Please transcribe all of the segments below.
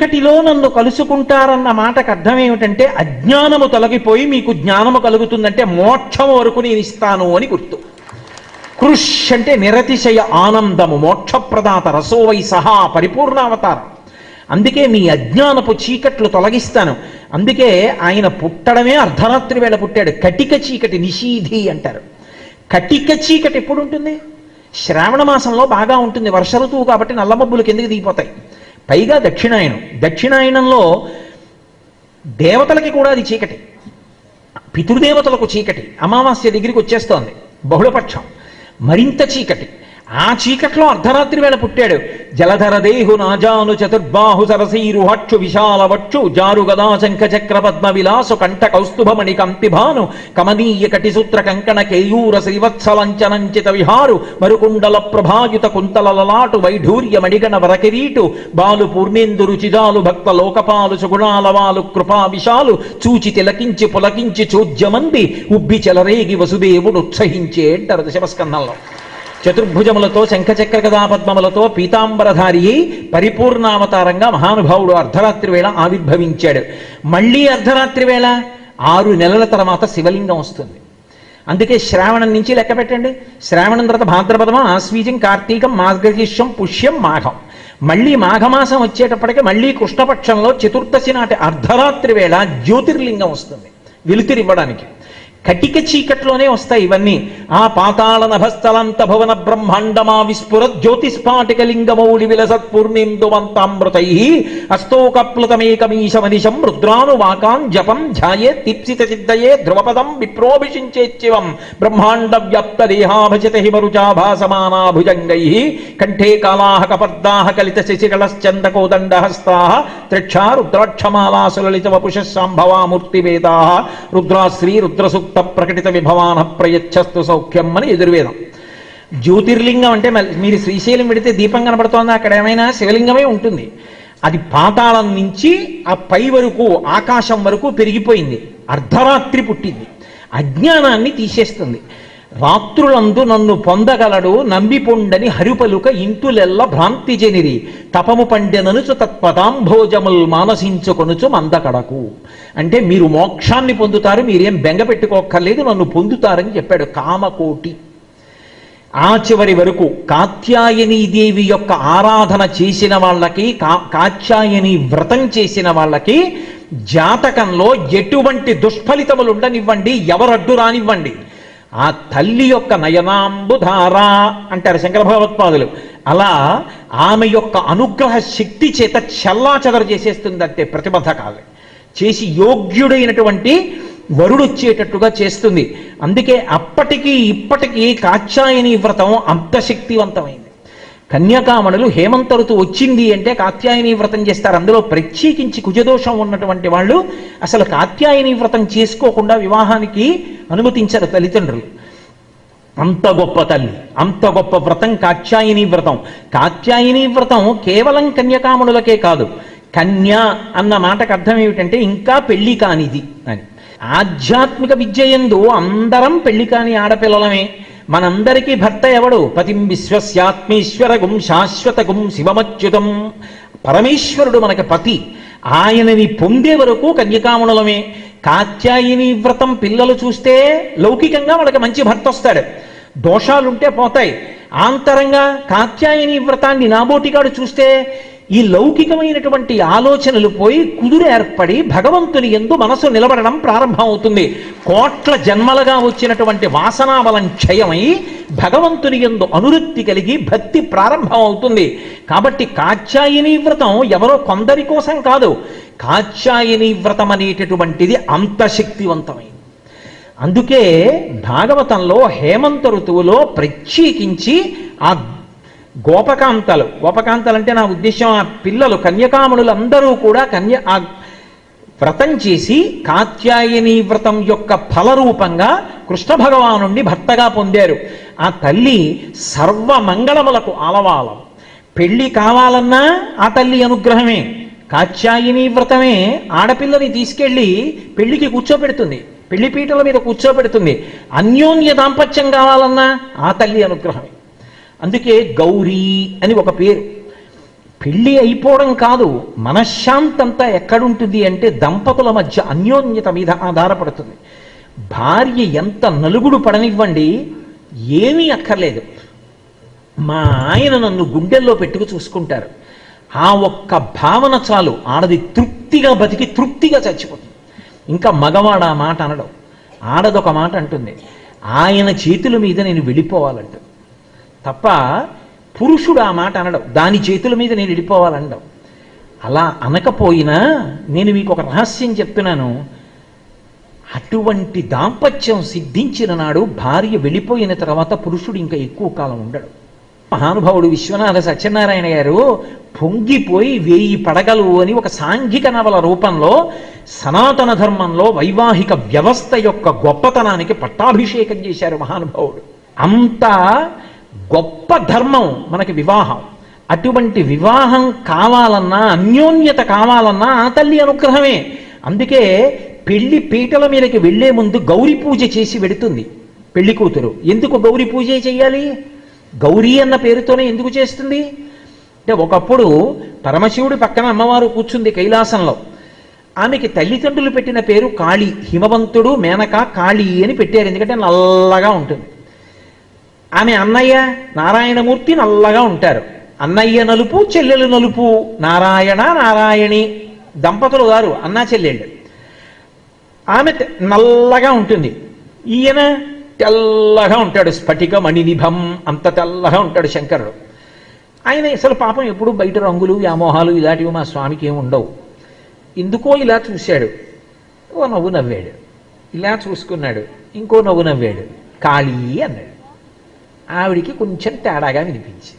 చీకటిలో నన్ను కలుసుకుంటారన్న మాటకు అర్థం ఏమిటంటే అజ్ఞానము తొలగిపోయి మీకు జ్ఞానము కలుగుతుందంటే మోక్షం వరకు నేను ఇస్తాను అని గుర్తు. కృష్ అంటే నిరతిశయ ఆనందము మోక్షప్రదాత రసోవై సహా పరిపూర్ణావతారం అందుకే మీ అజ్ఞానపు చీకట్లు తొలగిస్తాను. అందుకే ఆయన పుట్టడమే అర్ధరాత్రి వేళ పుట్టాడు. కటిక చీకటి నిషీధి అంటారు. కటిక చీకటి ఎప్పుడు ఉంటుంది? శ్రావణ మాసంలో బాగా ఉంటుంది. వర్ష ఋతువు కాబట్టి నల్లమబ్బులు కిందకి దిగిపోతాయి? పైగా దక్షిణాయనం. దక్షిణాయనంలో దేవతలకి కూడా అది చీకటి. పితృదేవతలకు చీకటి. అమావాస్య దగ్గరికి వచ్చేస్తోంది. బహుళపక్షం. మరింత చీకటి. ఆ చీకట్లో అర్ధరాత్రి వేళ పుట్టాడు. జలధర దేహు నాజాను చతుర్బాహు సరసీరుహక్షు విశాల వక్షు జారు గదా శంఖ చక్ర పద్మ విలాసు కంఠ కౌస్తుభమణి కంపిభాను కమనీయ కటిసూత్ర కంకణ కేయూర శ్రీవత్సలంచనంచిత విహారు మరుకుండల ప్రభాయుత కుంతల లలాటు వైఢూర్య మణిగణ వరకిరీటు బాలు పూర్ణేందు రుచిజాలు భక్త లోకపాలు సుగుణాలవాలు కృపా విశాలు చూచి తిలకించి పులకించి చూజ్యమంది ఉబ్బి చెలరేగి వసుదేవుడు ఉత్సహించే అంటారు దశమస్కంధంలో చతుర్భుజములతో శంఖచక్ర గదాపద్మములతో పీతాంబరధారి అయి పరిపూర్ణావతారంగా మహానుభావుడు అర్ధరాత్రి వేళ ఆవిర్భవించాడు. మళ్ళీ అర్ధరాత్రి వేళ ఆరు నెలల తర్వాత శివలింగం వస్తుంది. అందుకే శ్రావణం నుంచి లెక్క పెట్టండి. శ్రావణం తర్వాత భాద్రపదం ఆశ్వీజం కార్తీకం మార్గశీర్షం పుష్యం మాఘం. మళ్ళీ మాఘమాసం వచ్చేటప్పటికి మళ్ళీ కృష్ణపక్షంలో చతుర్దశి నాటి అర్ధరాత్రి వేళ జ్యోతిర్లింగం వస్తుంది. వెలుతురివ్వడానికి. కటిక చీకట్లోనే వస్తాయి ఇవన్నీ. ఆ పాతాళ నభస్థలంత భువన బ్రహ్మాండమా విస్ఫుర జ్యోతిస్పాటిక లింగమౌళి విలసత్పూర్ణిందువంతామృతై అస్తోకప్లుతమేకమీశమనిశం రుద్రానువాకాం జపం ధ్యాయే దీప్సిత సిద్ధయే ధ్రువపదం విప్రోభిషించేత్యవం బ్రహ్మాండ వ్యాప్త దేహాభజిత హిమరుచాభాసమానా భుజంగై కంఠే కాలాహ కపర్దాహ కలిత శశికళశ్చందకోదండహస్తా త్రిక్షా రుద్రాక్షమాలా సులలిత వపుష సాంభవామూర్తి వేదా రుద్రాశ్రీ రుద్రసూక్త ప్రకటిత విభవాన ప్రయచ్చస్తు సౌఖ్యం అని ఎదుర్వేదం జ్యోతిర్లింగం అంటే మీరు శ్రీశైలం పెడితే దీపం కనబడుతోందా? అక్కడ ఏమైనా శివలింగమే ఉంటుంది. అది పాతాళం నుంచి ఆ పై వరకు ఆకాశం వరకు పెరిగిపోయింది. అర్ధరాత్రి పుట్టింది. అజ్ఞానాన్ని తీసేస్తుంది. రాత్రులందు నన్ను పొందగలడు నంబి పొండని హరిపలుక ఇంటులెల్ల భ్రాంతి జనిరి. తపము పండెననుచు తత్పదాంభోజముల్ మానసించుకొనుచు మందకడకు. అంటే మీరు మోక్షాన్ని పొందుతారు మీరేం బెంగ పెట్టుకోక్కర్లేదు నన్ను పొందుతారని చెప్పాడు కామకోటి. ఆ చివరి వరకు కాత్యాయనీ దేవి యొక్క ఆరాధన చేసిన వాళ్ళకి కా కాత్యాయని వ్రతం చేసిన వాళ్ళకి జాతకంలో ఎటువంటి దుష్ఫలితములు ఉండనివ్వండి ఎవరడ్డు రానివ్వండి. ఆ తల్లి యొక్క నయనాంబుధార అంటారు శంకర భగవత్పాదులు. అలా ఆమె యొక్క అనుగ్రహ శక్తి చేత చెల్లాచెదరు చేసేస్తుందంటే అంతే ప్రతిబంధకాలు. చేసి యోగ్యుడైనటువంటి వరుడు వచ్చేటట్టుగా చేస్తుంది. అందుకే అప్పటికి ఇప్పటికీ కాత్యాయని వ్రతం అంత శక్తివంతమైంది. కన్యకామణులు హేమంత ఋతు వచ్చింది అంటే కాత్యాయని వ్రతం చేస్తారు. అందులో ప్రత్యేకించి కుజదోషం ఉన్నటువంటి వాళ్ళు అసలు కాత్యాయని వ్రతం చేసుకోకుండా వివాహానికి అనుమతించరు తల్లిదండ్రులు. అంత గొప్ప తల్లి అంత గొప్ప వ్రతం కాత్యాయని వ్రతం. కాత్యాయని వ్రతం కేవలం కన్యకామణులకే కాదు కన్య అన్న మాటకు అర్థం ఏమిటంటే ఇంకా పెళ్ళి కానిది అని. ఆధ్యాత్మిక విద్య ఎందు అందరం పెళ్ళి కాని ఆడపిల్లలమే. మనందరికీ భర్త ఎవడు? పతిం విశ్వస్యాత్మీశ్వరగుం శాశ్వతగుం శివమచ్యుతం. పరమేశ్వరుడు మనకి పతి. ఆయనని పొందే వరకు కన్యకామణులమే. కాత్యాయని వ్రతం పిల్లలు చూస్తే లౌకికంగా వాళ్ళకి మంచి భర్త వస్తాడు. దోషాలుంటే పోతాయి. ఆంతరంగా కాత్యాయని వ్రతాన్ని నాబోటిగాడు చూస్తే ఈ లౌకికమైనటువంటి ఆలోచనలు పోయి కుదురు ఏర్పడి భగవంతుని ఎందు మనసు నిలబడడం ప్రారంభమవుతుంది. కోట్ల జన్మలుగా వచ్చినటువంటి వాసనాబలం క్షయమై భగవంతుని ఎందు అనురక్తి కలిగి భక్తి ప్రారంభమవుతుంది. కాబట్టి కాత్యాయని వ్రతం ఎవరో కొందరి కోసం కాదు. కాత్యాయని వ్రతం అనేటటువంటిది అంత శక్తివంతమైంది అందుకే భాగవతంలో హేమంత ఋతువులో ప్రత్యేకించి ఆ గోపకాంతలు. గోపకాంతలు అంటే నా ఉద్దేశం ఆ పిల్లలు కన్యకామణులు అందరూ కూడా కన్య ఆ వ్రతం చేసి కాత్యాయని వ్రతం యొక్క ఫలరూపంగా కృష్ణ భగవానుణ్ణి భర్తగా పొందారు. ఆ తల్లి సర్వమంగళములకు ఆలవాలం. పెళ్ళి కావాలన్నా ఆ తల్లి అనుగ్రహమే. కాత్యాయని వ్రతమే ఆడపిల్లని తీసుకెళ్ళి పెళ్ళికి కూర్చోబెడుతుంది. పెళ్ళి పీటల మీద కూర్చోబెడుతుంది. అన్యోన్య దాంపత్యం కావాలన్నా ఆ తల్లి అనుగ్రహమే. అందుకే గౌరీ అని ఒక పేరు. పెళ్ళి అయిపోవడం కాదు మనశ్శాంతంతా ఎక్కడుంటుంది అంటే దంపతుల మధ్య అన్యోన్యత మీద ఆధారపడుతుంది. భార్య ఎంత నలుగుడు పడనివ్వండి ఏమీ అక్కర్లేదు. మా ఆయన నన్ను గుండెల్లో పెట్టుకు చూసుకుంటారు. ఆ ఒక్క భావన చాలు ఆడది తృప్తిగా బతికి తృప్తిగా చచ్చిపోతుంది. ఇంకా మగవాడు ఆ మాట అనడం. ఆడదొక మాట అంటుంది ఆయన చేతుల మీద నేను వెళ్ళిపోవాలంట తప్ప పురుషుడు ఆ మాట అనడం దాని చేతుల మీద నేను వెళ్ళిపోవాలనడం. అలా అనకపోయినా నేను మీకు ఒక రహస్యం చెప్తున్నాను అటువంటి దాంపత్యం సిద్ధించిన నాడు భార్య వెళ్ళిపోయిన తర్వాత పురుషుడు ఇంకా ఎక్కువ కాలం ఉండడు. మహానుభావుడు విశ్వనాథ సత్యనారాయణ గారు పొంగిపోయి వేయి పడగలు అని ఒక సాంఘిక నవల రూపంలో సనాతన ధర్మంలో వైవాహిక వ్యవస్థ యొక్క గొప్పతనానికి పట్టాభిషేకం చేశారు మహానుభావుడు. అంతా గొప్ప ధర్మం మనకి వివాహం. అటువంటి వివాహం కావాలన్నా అన్యోన్యత కావాలన్నా ఆ తల్లి అనుగ్రహమే. అందుకే పెళ్ళి పీటల మీదకి వెళ్ళే ముందు గౌరీ పూజ చేసి వెడుతుంది పెళ్ళి కూతురు. ఎందుకు గౌరీ పూజ చేయాలి? గౌరీ అన్న పేరుతోనే ఎందుకు చేస్తుంది? అంటే ఒకప్పుడు పరమశివుడి పక్కన అమ్మవారు కూర్చుంది కైలాసంలో. ఆమెకి తల్లిదండ్రులు పెట్టిన పేరు కాళీ. హిమవంతుడు మేనక కాళీ అని పెట్టారు. ఎందుకంటే నల్లగా ఉంటుంది. ఆమె అన్నయ్య నారాయణమూర్తి నల్లగా ఉంటారు. అన్నయ్య నలుపు చెల్లెలు నలుపు నారాయణ నారాయణి దంపతులు గారు అన్నా చెల్లెళ్ళు. ఆమె తె- నల్లగా ఉంటుంది. ఈయన తెల్లగా ఉంటాడు స్ఫటిక మణినిభం అంత తెల్లగా ఉంటాడు శంకరుడు. ఆయన అసలు పాపం ఎప్పుడు బయట రంగులు వ్యామోహాలు ఇలాంటివి మా స్వామికి ఏమి ఉండవు. ఎందుకో ఇలా చూశాడు. ఓ నవ్వు నవ్వాడు. ఇలా చూసుకున్నాడు. ఇంకో నవ్వు నవ్వాడు. ఖాళీ అన్నాడు. ఆవిడికి కొంచెం తేడాగా వినిపించింది.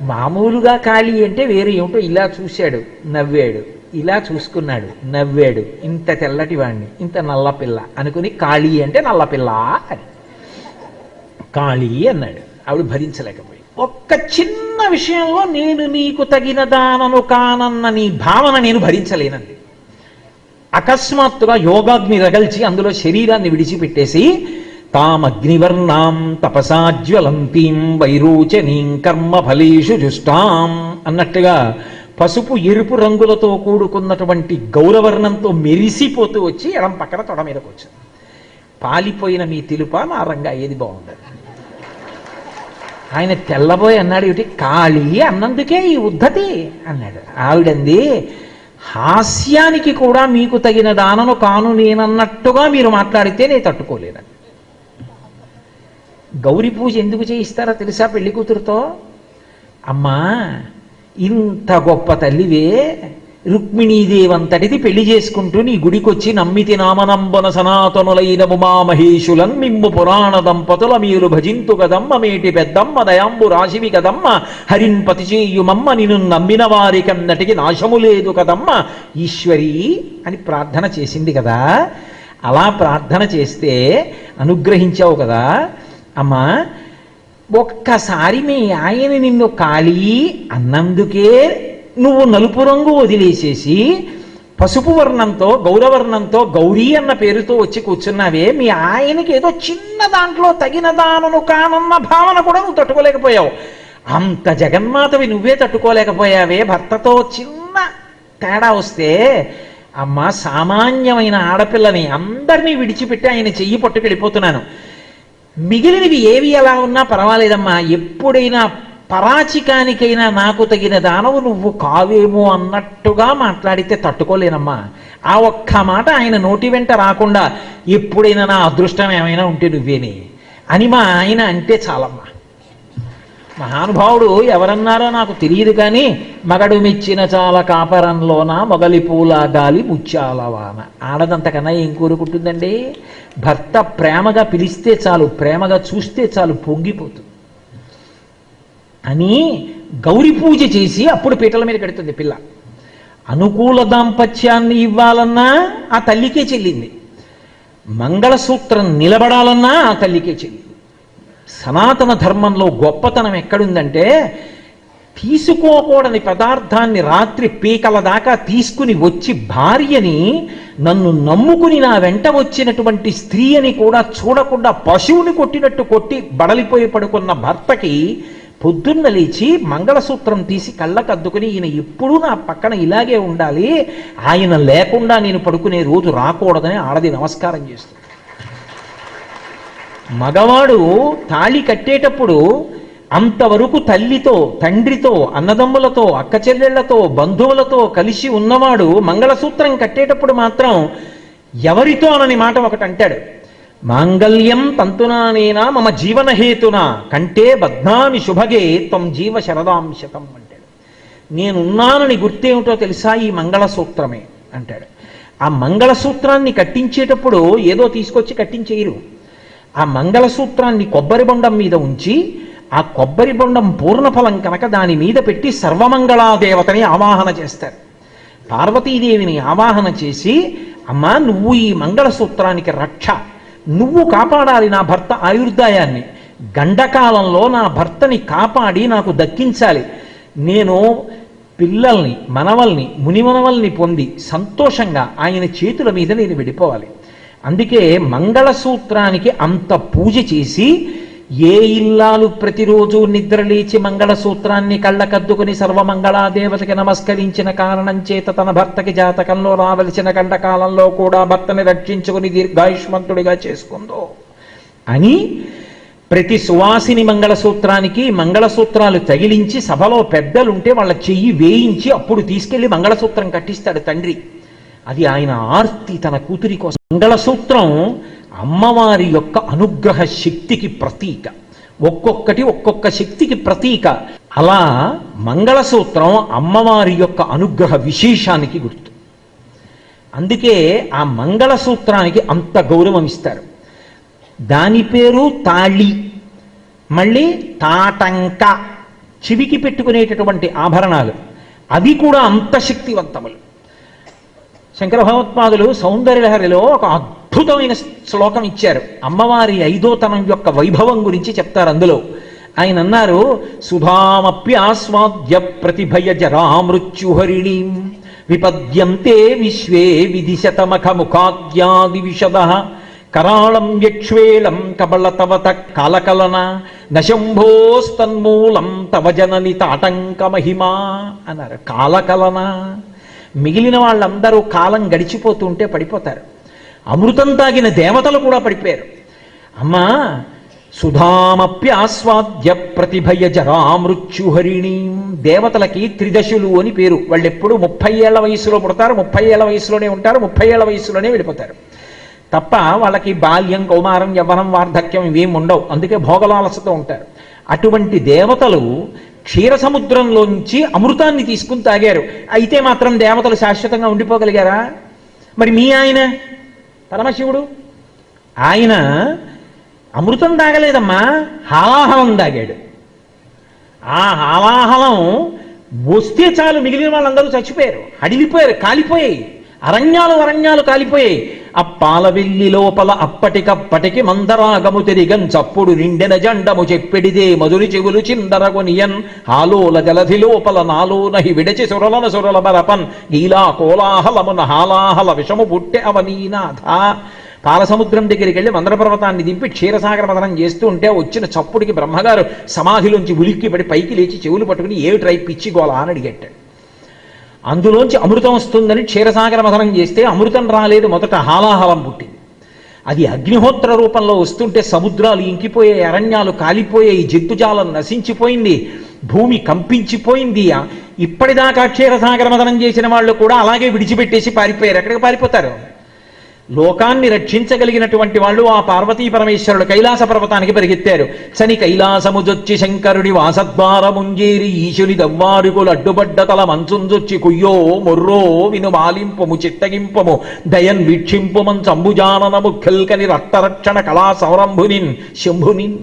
మామూలుగా ఖాళీ అంటే వేరే ఏమిటో ఇలా చూశాడు నవ్వాడు. ఇలా చూసుకున్నాడు నవ్వాడు. ఇంత తెల్లటి వాణ్ణి ఇంత నల్ల పిల్ల అనుకుని ఖాళీ అంటే నల్ల పిల్ల అని. ఖాళీ అన్నాడు. ఆవిడ భరించలేకపోయి ఒక్క చిన్న విషయంలో నేను నీకు తగిన దానను కానన్న నీ భావన నేను భరించలేనండి అకస్మాత్తుగా యోగాగ్ని రగల్చి అందులో శరీరాన్ని విడిచిపెట్టేసి తామగ్నివర్ణాం తపసాజ్వలంతీం వైరోచనీం కర్మ ఫలేషు జుష్టాం అన్నట్టుగా పసుపు ఎరుపు రంగులతో కూడుకున్నటువంటి గౌరవర్ణంతో మెరిసిపోతూ వచ్చి ఎడం పక్కన తొడ మీదకి వచ్చింది పాలిపోయిన మీ తెలుప నా రంగా ఏది బాగుండదు. ఆయన తెల్లబోయి అన్నాడు ఏమిటి? కాళీ అన్నందుకే ఈ ఉద్ధతి అన్నాడు. ఆవిడంది హాస్యానికి కూడా మీకు తగిన దానను కాను నేనన్నట్టుగా మీరు మాట్లాడితే నేను తట్టుకోలేను గౌరీ పూజ ఎందుకు చేయిస్తారో తెలుసా పెళ్ళి కూతురుతో? అమ్మా ఇంత గొప్ప తల్లివే రుక్మిణీదేవంతటిది పెళ్ళి చేసుకుంటూ నీ గుడికొచ్చి నమ్మితి నామనంబన సనాతనులైన ఉమామహేషులన్ మిమ్ము పురాణ దంపతుల మీరు భజింతు కదమ్మ మేటి పెద్దమ్మ దయాంబు రాశివి కదమ్మ హరిన్ చేయుమమ్మ నిన్ను నమ్మిన వారికన్నటికి నాశము లేదు కదమ్మ. ఈశ్వరి అని ప్రార్థన చేసింది కదా. అలా ప్రార్థన చేస్తే అనుగ్రహించావు కదా. అమ్మా ఒక్కసారి మీ ఆయన నిన్ను ఖాళీ అన్నందుకే నువ్వు నలుపు రంగు వదిలేసేసి పసుపు వర్ణంతో గౌరవర్ణంతో గౌరీ అన్న పేరుతో వచ్చి కూర్చున్నావే మీ ఆయనకి ఏదో చిన్న దాంట్లో తగిన దానను కానన్న భావన కూడా నువ్వు తట్టుకోలేకపోయావు. అంత జగన్మాతవి నువ్వే తట్టుకోలేకపోయావే భర్తతో చిన్న తేడా వస్తే అమ్మ సామాన్యమైన ఆడపిల్లని అందరినీ విడిచిపెట్టి ఆయన చెయ్యి పట్టుకెళ్ళిపోతున్నాను. మిగిలినవి ఏవి ఎలా ఉన్నా పర్వాలేదమ్మా. ఎప్పుడైనా పరాచికానికైనా నాకు తగిన దానవు నువ్వు కావేమో అన్నట్టుగా మాట్లాడితే తట్టుకోలేనమ్మా. ఆ ఒక్క మాట ఆయన నోటి వెంట రాకుండా ఎప్పుడైనా నా అదృష్టం ఏమైనా ఉంటే నువ్వేని. అని మా ఆయన అంటే చాలమ్మా. మహానుభావుడు ఎవరన్నారో నాకు తెలియదు కానీ మగడు మెచ్చిన చాల కాపరంలోన మొగలి పూల గాలి ముత్యాల వాన. ఆడదంతకన్నా ఏం కోరుకుంటుందండి? భర్త ప్రేమగా పిలిస్తే చాలు ప్రేమగా చూస్తే చాలు పొంగిపోతుంది. అని గౌరి పూజ చేసి అప్పుడు పీటల మీద కడుతుంది పిల్ల. అనుకూల దాంపత్యాన్ని ఇవ్వాలన్నా ఆ తల్లికే చెల్లింది. మంగళసూత్రం నిలబడాలన్నా ఆ తల్లికే చెల్లింది. సనాతన ధర్మంలో గొప్పతనం ఎక్కడుందంటే తీసుకోకూడని పదార్థాన్ని రాత్రి పీకల దాకా తీసుకుని వచ్చి భార్యని నన్ను నమ్ముకుని నా వెంట వచ్చినటువంటి స్త్రీ అని కూడా చూడకుండా పశువుని కొట్టినట్టు కొట్టి బడలిపోయి పడుకున్న భర్తకి పొద్దున్న లేచి మంగళసూత్రం తీసి కళ్ళకద్దుకుని ఈయన ఎప్పుడూ నా పక్కన ఇలాగే ఉండాలి. ఆయన లేకుండా నేను పడుకునే రోజు రాకూడదని ఆడది నమస్కారం చేస్తుంది. మగవాడు తాళి కట్టేటప్పుడు అంతవరకు తల్లితో తండ్రితో అన్నదమ్ములతో అక్క చెల్లెళ్ళతో బంధువులతో కలిసి ఉన్నవాడు మంగళసూత్రం కట్టేటప్పుడు మాత్రం ఎవరితో అనని మాట ఒకటి అంటాడు. మాంగళ్యం తంతునానేనా మమ జీవనహేతున? కంటే బద్నామి శుభగే త్వం జీవ శరదాంశతం అంటాడు. నేనున్నానని గుర్తేమిటో తెలుసా ఈ మంగళసూత్రమే? అంటాడు. ఆ మంగళసూత్రాన్ని కట్టించేటప్పుడు ఏదో తీసుకొచ్చి కట్టించేయరు. ఆ మంగళసూత్రాన్ని కొబ్బరి బొండం మీద ఉంచి ఆ కొబ్బరి బొండం పూర్ణఫలం కనుక దాని మీద పెట్టి సర్వమంగళాదేవతని ఆవాహన చేస్తారు. పార్వతీదేవిని ఆవాహన చేసి అమ్మా నువ్వు ఈ మంగళసూత్రానికి రక్ష. నువ్వు కాపాడాలి నా భర్త ఆయుర్దాయాన్ని. గండకాలంలో నా భర్తని కాపాడి నాకు దక్కించాలి. నేను పిల్లల్ని మనవల్ని మునిమనవల్ని పొంది సంతోషంగా ఆయన చేతుల మీద నేను విడిపోవాలి. అందుకే మంగళసూత్రానికి అంత పూజ చేసి ఏ ఇల్లాలు ప్రతిరోజు నిద్రలేచి మంగళసూత్రాన్ని కళ్ళకద్దుకుని సర్వమంగళాదేవతకి నమస్కరించిన కారణం చేత తన భర్తకి జాతకంలో రావలసిన కండకాలంలో కూడా భర్తని రక్షించుకుని దీర్ఘాయుష్మంతుడిగా చేసుకుందో అని ప్రతి సువాసిని మంగళసూత్రానికి మంగళసూత్రాలు తగిలించి సభలో పెద్దలుంటే వాళ్ళ చెయ్యి వేయించి అప్పుడు తీసుకెళ్ళి మంగళసూత్రం కట్టిస్తాడు తండ్రి. అది ఆయన ఆర్తి తన కూతురి కోసం. మంగళసూత్రం అమ్మవారి యొక్క అనుగ్రహ శక్తికి ప్రతీక. ఒక్కొక్కటి ఒక్కొక్క శక్తికి ప్రతీక. అలా మంగళసూత్రం అమ్మవారి యొక్క అనుగ్రహ విశేషానికి గుర్తు. అందుకే ఆ మంగళసూత్రానికి అంత గౌరవం ఇస్తారు దాని పేరు తాళి. మళ్ళీ తాటంక. చెవికి పెట్టుకునేటటువంటి ఆభరణాలు. అవి కూడా అంత శక్తివంతములు. శంకర భగవత్పాదులు సౌందర్యలహరిలో ఒక అద్భుతమైన శ్లోకం ఇచ్చారు. అమ్మవారి ఐదోతనం యొక్క వైభవం గురించి చెప్తారు అందులో. ఆయన అన్నారు సుధామప్యాస్వాద్య ప్రతిభయ జరామృత్యుహరిణీ విపద్యంతే విశ్వే విధిశతమఖ ముఖాద్యాది విషద కరాళం యక్ష్వేళం కబళతవత కాలకలన నశంభోస్తన్మూలం తవ జనని తాటంక అన్నారు. కాలకలన మిగిలిన వాళ్ళందరూ కాలం గడిచిపోతుంటే పడిపోతారు. అమృతం తాగిన దేవతలు కూడా పడిపోయారు. అమ్మా సుధామప్యాస్వాద్య ప్రతిభయ జరామృత్యుహరిణి దేవతలకి త్రిదశులు అని పేరు. వాళ్ళు ఎప్పుడు ముప్పై ఏళ్ళ వయసులో పుడతారు ముప్పై ఏళ్ళ వయసులోనే ఉంటారు ముప్పై ఏళ్ళ వయసులోనే వెళ్ళిపోతారు. తప్ప వాళ్ళకి బాల్యం కౌమారం యవ్వనం వార్ధక్యం ఇవేం ఉండవు. అందుకే భోగలాలసతో ఉంటారు. అటువంటి దేవతలు క్షీర సముద్రంలోంచి అమృతాన్ని తీసుకుని తాగారు. అయితే మాత్రం దేవతలు శాశ్వతంగా ఉండిపోగలిగారా? మరి మీ ఆయన పరమశివుడు? ఆయన అమృతం తాగలేదమ్మా హాలాహలం తాగాడు. ఆ హాలాహలం వస్తే చాలు మిగిలిన వాళ్ళందరూ చచ్చిపోయారు. అడిగిపోయారు కాలిపోయాయి. అరణ్యాలు అరణ్యాలు కాలిపోయాయి. ఆ పాలవెల్లి లోపల అప్పటికప్పటికి మందరాగము తిరిగం చప్పుడు నిండెన జండము చెప్పెడిదే మధురి చెవులు చిందరగొనియన్. హాలోల జలధి లోపల నాలో నహి విడచి సురలన సురల బరపన్. గీలా కోలాహలమున హాలాహల విషము పుట్టె అవనీనాథ. పాలసముద్రం దగ్గరికి వెళ్ళి మందర పర్వతాన్ని దింపి క్షీరసాగర మదనం చేస్తూ ఉంటే వచ్చిన చప్పుడికి బ్రహ్మగారు సమాధిలోంచి ఉలిక్కి పడి పైకి లేచి చెవులు పట్టుకుని ఏమిట్రై పిచ్చి గోలా అని అడిగట్టాడు. అందులోంచి అమృతం వస్తుందని క్షీరసాగర మథనం చేస్తే అమృతం రాలేదు మొదట హాలాహలం పుట్టింది. అది అగ్నిహోత్ర రూపంలో వస్తుంటే సముద్రాలు ఇంకిపోయే అరణ్యాలు కాలిపోయాయి జంతుజాలం నశించిపోయింది భూమి కంపించిపోయింది. ఇప్పటిదాకా క్షీరసాగర మథనం చేసిన వాళ్ళు కూడా అలాగే విడిచిపెట్టేసి పారిపోయారు. ఎక్కడికి పారిపోతారు? లోకాన్ని రక్షించగలిగినటువంటి వాళ్ళు ఆ పార్వతీ పరమేశ్వరుడు కైలాస పర్వతానికి పరిగెత్తారు. చని కైలాసముజొచ్చి శంకరుడి వాసద్వారముంజేరి ఈశుని దవ్వారుగులు అడ్డుబడ్డ తల మంచుంజొచ్చి కుయ్యో మొర్రో విను మాలింపము చిత్తగింపము దయన్ వీక్షింపుమం చంబుజాననము ఖల్కని రక్తరక్షణ కళా సౌరంభునిన్ శంభునిన్.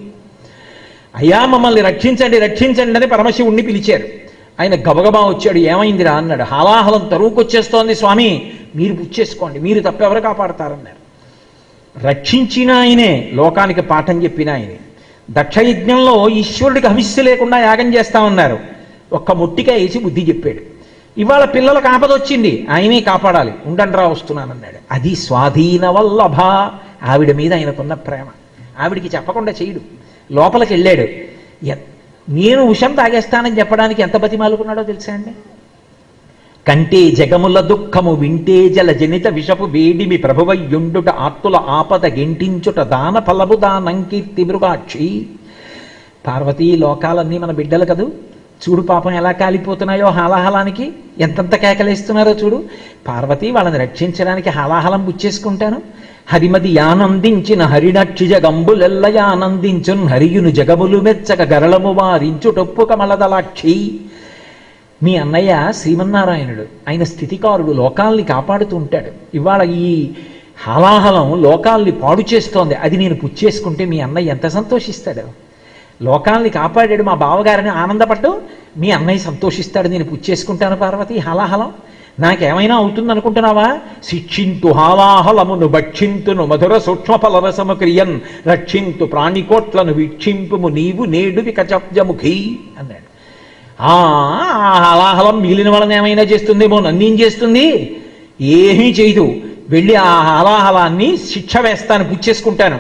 అయ్యా మమ్మల్ని రక్షించండి రక్షించండి అని పరమశివుణ్ణి పిలిచారు. ఆయన గబగబా వచ్చాడు ఏమైందిరా అన్నాడు. హాలాహలం తరువుకొచ్చేస్తోంది స్వామి. మీరు పుచ్చేసుకోండి మీరు తప్పెవరు కాపాడతారన్నారు. రక్షించిన ఆయనే లోకానికి పాఠం చెప్పిన ఆయనే. దక్షయజ్ఞంలో ఈశ్వరుడికి హవిస్సు లేకుండా యాగం చేస్తామన్నారు. ఒక్క ముట్టిగా వేసి బుద్ధి చెప్పాడు. ఇవాళ పిల్లలకు ఆపదొచ్చింది ఆయనే కాపాడాలి. ఉండండ్రా వస్తున్నానన్నాడు. అది స్వాధీన వల్లభ. ఆవిడ మీద ఆయనకున్న ప్రేమ. ఆవిడికి చెప్పకుండా చేయడు లోపలికి వెళ్ళాడు ఎంత నేను విషం తాగేస్తానని చెప్పడానికి ఎంత బతిమాలుకున్నాడో తెలుసా అండి? కంటే జగముల దుఃఖము వింటే జల జనిత విషపు వేడిమి ప్రభువయ్యుండుట ఆత్తుల ఆపద గెంటించుట దాన ఫలము దానంకీర్తి మృగాక్షి. పార్వతీ లోకాలన్నీ మన బిడ్డలు కదూ. చూడు పాపం ఎలా కాలిపోతున్నాయో హాలాహలానికి. ఎంతంత కేకలేస్తున్నారో చూడు. పార్వతి వాళ్ళని రక్షించడానికి హాలాహలం బుచ్చేసుకుంటాను హరిమది యానందించిన హరినక్షిజ హరియును జగములు మెచ్చక గరళము వారించుటొప్పు కమలదలాక్షి. మీ అన్నయ్య శ్రీమన్నారాయణుడు. ఆయన స్థితికారుడు లోకాల్ని కాపాడుతూ ఉంటాడు ఇవాళ ఈ హాలాహలం లోకాల్ని పాడు చేస్తోంది. అది నేను పుచ్చేసుకుంటే మీ అన్నయ్య ఎంత సంతోషిస్తాడు? లోకాల్ని కాపాడాడు మా బావగారిని ఆనందపడ్డు మీ అన్నయ్య సంతోషిస్తాడు. నేను పుచ్చేసుకుంటాను పార్వతి హాలాహలం. నాకేమైనా అవుతుందనుకుంటున్నావా? శిక్షింతు హాలాహలమును భక్షింతును మధుర సూక్ష్మ ఫలరసము క్రియన్ రక్షింతు ప్రాణికోట్లను వీక్షింపుము నీవు నేడు వికచబ్జముఖి అన్నాడు. ఆ ఆ హలాహలం మిగిలిన వాళ్ళని ఏమైనా చేస్తుందేమో నన్నేం చేస్తుంది? ఏమీ చేయదు. వెళ్ళి ఆ హలాహలాన్ని శిక్ష వేస్తాను పుచ్చేసుకుంటాను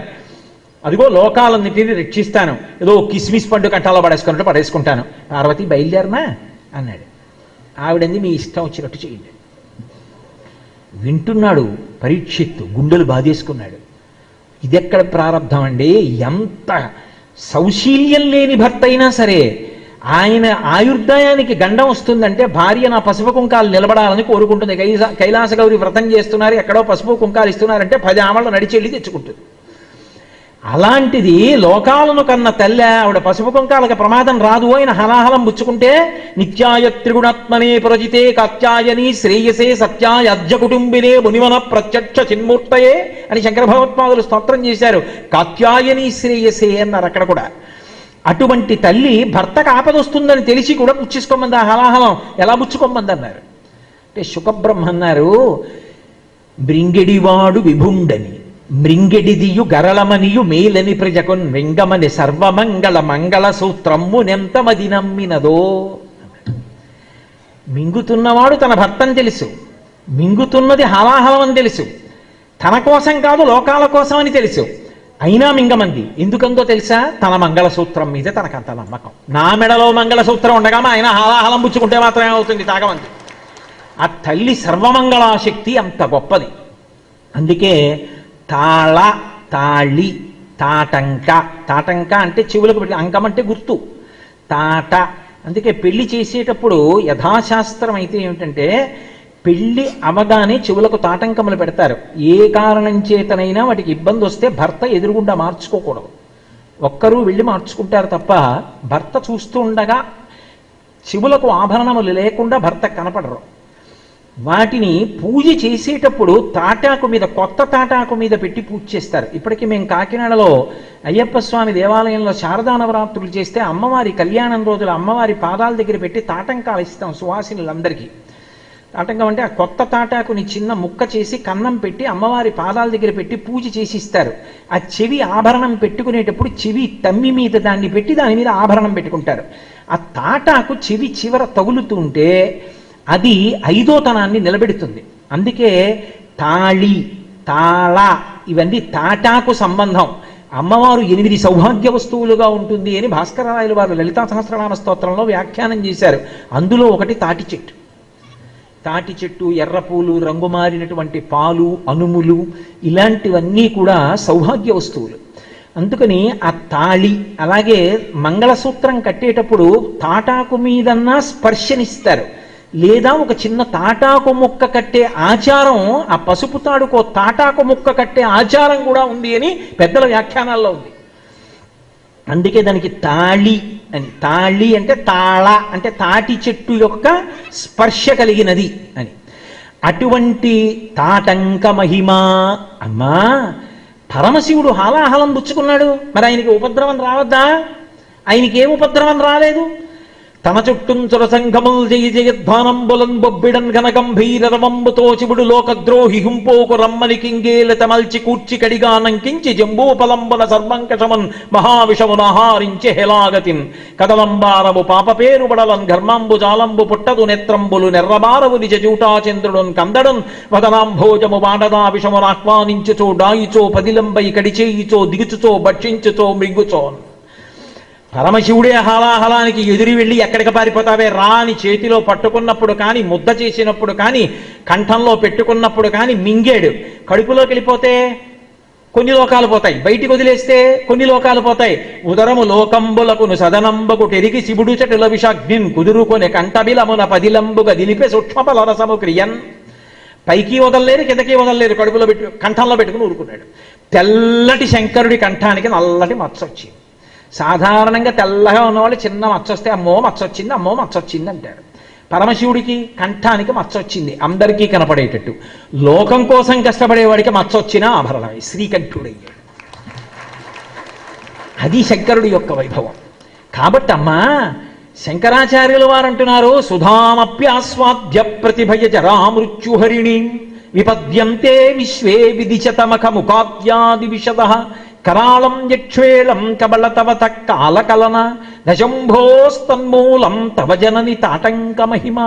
అదిగో లోకాలన్నిటిని రక్షిస్తాను. ఏదో కిస్మిస్ పండు కట్టాలో పడేసుకున్నట్టు పడేసుకుంటాను. పార్వతి బయలుదేరనా? అన్నాడు. ఆవిడంది మీ ఇష్టం వచ్చినట్టు చేయండి. వింటున్నాడు పరీక్షిత్తు గుండెలు బాధేసుకున్నాడు. ఇదెక్కడ ప్రారంధం అండి? ఎంత సౌశీల్యం లేని భర్త అయినా సరే ఆయన ఆయుర్దాయానికి గండం వస్తుందంటే భార్య నా పసుపు కుంకాలు నిలబడాలని కోరుకుంటుంది. కైలాస గౌరి వ్రతం చేస్తున్నారు ఎక్కడో పసుపు కుంకాలు ఇస్తున్నారంటే పది ఆమళ్ళు నడిచెళ్ళి తెచ్చుకుంటుంది. అలాంటిది లోకాలను కన్న తల్లి ఆవిడ పసుపు కుంకాలకి ప్రమాదం రాదు ఆయన హలాహలం పుచ్చుకుంటే నిత్యాయ త్రిగుణాత్మనే ప్రజితే కాత్యాయని శ్రేయసే సత్యాయ అర్జ కుటుంబినే మునివన ప్రత్యక్ష చిన్మూర్తయే అని శంకర భగవత్పాదులు స్తోత్రం చేశారు. కాత్యాయని శ్రేయసే అన్నారు అక్కడ కూడా. అటువంటి తల్లి భర్తకు ఆపదొస్తుందని తెలిసి కూడా పుచ్చేసుకోమంది ఆ హలాహలం. ఎలా పుచ్చుకోమంది అన్నారు అంటే శుకబ్రహ్మ అన్నారు బ్రింగిడివాడు విభుండని. మృంగిడిదియు గరళమనియు మేలని ప్రజకున్ మింగమని సర్వమంగళ మంగళ సూత్రమ్ము నెంతమది నమ్మినదో. మింగుతున్నవాడు తన భర్తని తెలుసు. మింగుతున్నది హలాహలం అని తెలుసు. తన కోసం కాదు లోకాల కోసం అని తెలుసు. అయినా మింగమంది. ఎందుకందో తెలుసా? తన మంగళసూత్రం మీద తనకంత నమ్మకం. నా మెడలో మంగళసూత్రం ఉండగా ఆయన హాలాహలం పుచ్చుకుంటే మాత్రమే అవుతుంది తాగమంది. ఆ తల్లి సర్వమంగళాశక్తి అంత గొప్పది. అందుకే తాళ తాళి తాటంక. తాటంక అంటే చెవులకు పెట్టి అంకం అంటే గుర్తు. తాట. అందుకే పెళ్ళి చేసేటప్పుడు యథాశాస్త్రం అయితే ఏమిటంటే పెళ్ళి అవగానే చెవులకు తాటంకములు పెడతారు. ఏ కారణం చేతనైనా వాటికి ఇబ్బంది వస్తే భర్త ఎదురుగుండా మార్చుకోకూడదు. ఒక్కరూ వెళ్ళి మార్చుకుంటారు తప్ప భర్త చూస్తూ ఉండగా చెవులకు ఆభరణములు లేకుండా భర్త కనపడరు. వాటిని పూజ చేసేటప్పుడు తాటాకు మీద కొత్త తాటాకు మీద పెట్టి పూజ చేస్తారు. ఇప్పటికీ మేము కాకినాడలో అయ్యప్ప స్వామి దేవాలయంలో శారదా నవరాత్రులు చేస్తే అమ్మవారి కళ్యాణం రోజులు అమ్మవారి పాదాల దగ్గర పెట్టి తాటంకాలు ఇస్తాం సువాసినులందరికీ. తాటంకం అంటే ఆ కొత్త తాటాకుని చిన్న ముక్క చేసి కన్నం పెట్టి అమ్మవారి పాదాల దగ్గర పెట్టి పూజ చేసి ఇస్తారు ఆ చెవి ఆభరణం పెట్టుకునేటప్పుడు చెవి తమ్మి మీద దాన్ని పెట్టి దాని మీద ఆభరణం పెట్టుకుంటారు. ఆ తాటాకు చెవి చివర తగులుతుంటే అది ఐదోతనాన్ని నిలబెడుతుంది. అందుకే తాళి తాళ ఇవన్నీ తాటాకు సంబంధం. అమ్మవారు ఎనిమిది సౌభాగ్య వస్తువులుగా ఉంటుంది అని భాస్కరరాయలు వారు లలితా సహస్రనామ స్తోత్రంలో వ్యాఖ్యానం చేశారు. అందులో ఒకటి తాటి చెట్టు. తాటి చెట్టు ఎర్రపూలు రంగు మారినటువంటి పాలు అనుములు ఇలాంటివన్నీ కూడా సౌభాగ్య వస్తువులు. అందుకని ఆ తాళి అలాగే మంగళసూత్రం కట్టేటప్పుడు తాటాకు మీదన్నా స్పర్శనిస్తారు. లేదా ఒక చిన్న తాటాకు ముక్క కట్టే ఆచారం ఆ పసుపు తాడుకో తాటాకు ముక్క కట్టే ఆచారం కూడా ఉంది అని పెద్దల వ్యాఖ్యానాల్లో ఉంది. అందుకే దానికి తాళి అని. తాళి అంటే తాళ అంటే తాటి చెట్టు యొక్క స్పర్శ కలిగినది అని. అటువంటి తాటంక మహిమ అమ్మా పరమశివుడు హాలాహలం పుచ్చుకున్నాడు. మరి ఆయనకి ఉపద్రవం రావద్దా? ఆయనకి ఏం ఉపద్రవం రాలేదు? తన చుట్టూ చురసంఘముల్ జయ జయధ్వానంబులం బొబ్బిడన్ ఘనగంభీరరమంబుతో శివుడు లోకద్రోహి హుంపోకు రమ్మని కింగేల తమల్చి కూర్చి కడిగానంకించి జంబూపలంబన సర్వంకషమన్ మహావిషమునహారించి హెలాగతిన్ కదలంబారము పాప పేరు బడలన్ ఘర్మాంబు జాలంబు పుట్టదు నేత్రంబులు నెర్రబారవు నిజ జూటాచంద్రుడున్ కందడన్ వదనాంభోజము వాడదా విషమునాహ్వానించుచో డాయిచో పదిలంబై కడిచేయిచో దిగుచుచో భక్షించుచో మృంగుచోన్. పరమశివుడే హలాహలానికి ఎదురు వెళ్ళి ఎక్కడికి పారిపోతావే? రా అని చేతిలో పట్టుకున్నప్పుడు కానీ ముద్ద చేసినప్పుడు కానీ కంఠంలో పెట్టుకున్నప్పుడు కానీ మింగేడు. కడుపులోకి వెళ్ళిపోతే కొన్ని లోకాలు పోతాయి. బయటికి వదిలేస్తే కొన్ని లోకాలు పోతాయి. ఉదరము లోకంబులకును సదనంబకు టెరిగి శివుడు చటుల విషాగ్నిన్ కుదురుకొని కంఠబిలమున పదిలంబుగా దిలిపే సూక్ష్మపల రసము క్రియన్. పైకి వదలలేరు కిందకి వదలలేరు. కడుపులో పెట్టు కంఠంలో పెట్టుకుని ఊరుకున్నాడు. తెల్లటి శంకరుడి కంఠానికి నల్లటి మచ్చ వచ్చింది. సాధారణంగా తెల్లగా ఉన్నవాళ్ళు చిన్న మచ్చొస్తే అమ్మో మచ్చ వచ్చింది అమ్మో మచ్చొచ్చింది అంటారు. పరమశివుడికి కంఠానికి మచ్చొచ్చింది. అందరికీ కనపడేటట్టు. లోకం కోసం కష్టపడేవాడికి మచ్చొచ్చినా ఆభరణమే. శ్రీకంఠుడయ్యాడు. అది శంకరుడి యొక్క వైభవం. కాబట్టి అమ్మా శంకరాచార్యుల వారు అంటున్నారు సుధామప్యాస్వాద్య ప్రతిభయ జరామృత్యుహరిణి విపద్యంతే విశ్వే విదిశతమఖ ముఖాద్యాది విశద కరాళం యక్ష్వేళం కబళతవత కాలకలన దశంభోస్తన్మూలం తవ జనని తాటంక మహిమ.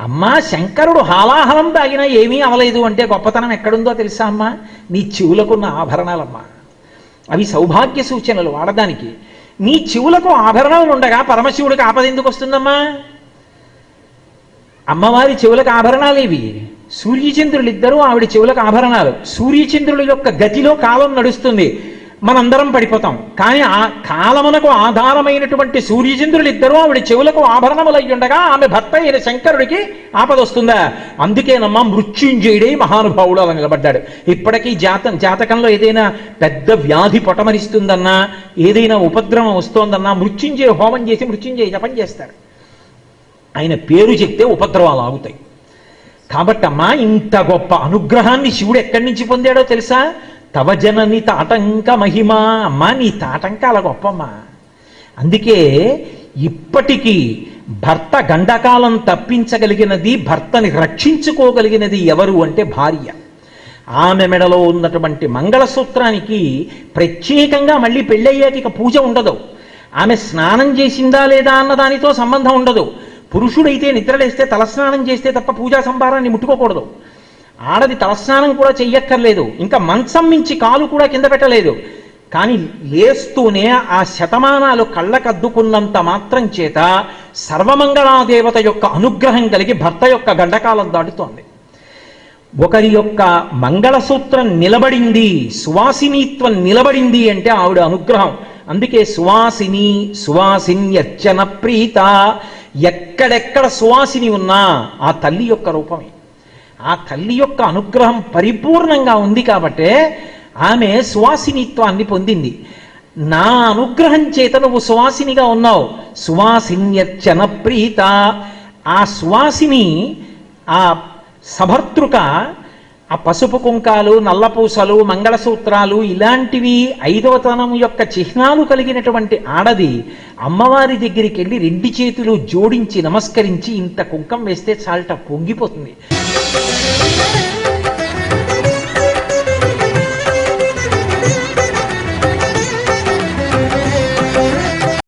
అమ్మా శంకరుడు హాలాహలం తాగినా ఏమీ అవలేదు అంటే గొప్పతనం ఎక్కడుందో తెలుసా అమ్మా? నీ చెవులకున్న ఆభరణాలమ్మా. అవి సౌభాగ్య సూచనలు వాడడానికి. నీ చెవులకు ఆభరణాలు ఉండగా పరమశివుడికి ఆపద ఎందుకు వస్తుందమ్మా? అమ్మవారి చెవులకు ఆభరణాలు ఇవి సూర్యచంద్రులు ఇద్దరూ ఆవిడ చెవులకు ఆభరణాలు. సూర్యచంద్రుల యొక్క గతిలో కాలం నడుస్తుంది. మనందరం పడిపోతాం. కానీ ఆ కాలమునకు ఆధారమైనటువంటి సూర్యచంద్రులు ఇద్దరూ ఆవిడ చెవులకు ఆభరణములై ఉండగా ఆమె భర్త అయిన శంకరుడికి ఆపద వస్తుందా? అందుకేనమ్మా మృత్యుంజయుడే మహానుభావుడు అలా నిలబడ్డాడు. ఇప్పటికీ జాత జాతకంలో ఏదైనా పెద్ద వ్యాధి పొటమరిస్తుందన్నా ఏదైనా ఉపద్రవం వస్తోందన్నా మృత్యుంజయ హోమం చేసి మృత్యుంజయ జపం చేస్తారు ఆయన పేరు చెప్తే ఉపద్రవాలు ఆగుతాయి. కాబట్టమ్మా ఇంత గొప్ప అనుగ్రహాన్ని శివుడు ఎక్కడి నుంచి పొందాడో తెలుసా? తవ జనని తాటంక మహిమా. అమ్మా నీ తాటంకాల గొప్పమ్మా. అందుకే ఇప్పటికీ భర్త గండకాలం తప్పించగలిగినది భర్తని రక్షించుకోగలిగినది ఎవరు అంటే భార్య. ఆమె మెడలో ఉన్నటువంటి మంగళసూత్రానికి ప్రత్యేకంగా మళ్ళీ పెళ్ళయ్యాక ఇక పూజ ఉండదు. ఆమె స్నానం చేసిందా లేదా అన్న దానితో సంబంధం ఉండదు. పురుషుడైతే నిద్రలేస్తే తలస్నానం చేస్తే తప్ప పూజా సంభారాన్ని ముట్టుకోకూడదు. ఆడది తలస్నానం కూడా చెయ్యక్కర్లేదు. ఇంకా మంచం మించి కాలు కూడా కింద పెట్టలేదు. కానీ లేస్తూనే ఆ శతమానాలు కళ్ళకద్దుకున్నంత మాత్రం చేత సర్వమంగళాదేవత యొక్క అనుగ్రహం కలిగి భర్త యొక్క గండకాలం దాటుతోంది. ఒకరి యొక్క మంగళసూత్రం నిలబడింది సువాసినీత్వం నిలబడింది అంటే ఆవిడ అనుగ్రహం. అందుకే సువాసిని సువాసిన్యర్చన ప్రీత ఎక్కడెక్కడ సువాసిని ఉన్నా ఆ తల్లి యొక్క రూపమే. ఆ తల్లి యొక్క అనుగ్రహం పరిపూర్ణంగా ఉంది కాబట్టే ఆమె సువాసినిత్వాన్ని పొందింది. నా అనుగ్రహం చేత నువ్వు సువాసినిగా ఉన్నావు. సువాసిన్యర్చన ప్రీత. ఆ సువాసిని ఆ సభర్తృక ఆ పసుపు కుంకాలు నల్లపూసలు మంగళసూత్రాలు ఇలాంటివి ఐదవతనం యొక్క చిహ్నాలు కలిగినటువంటి ఆడది అమ్మవారి దగ్గరికి వెళ్ళి రెండు చేతులు జోడించి నమస్కరించి ఇంత కుంకం వేస్తే చాలట పొంగిపోతుంది.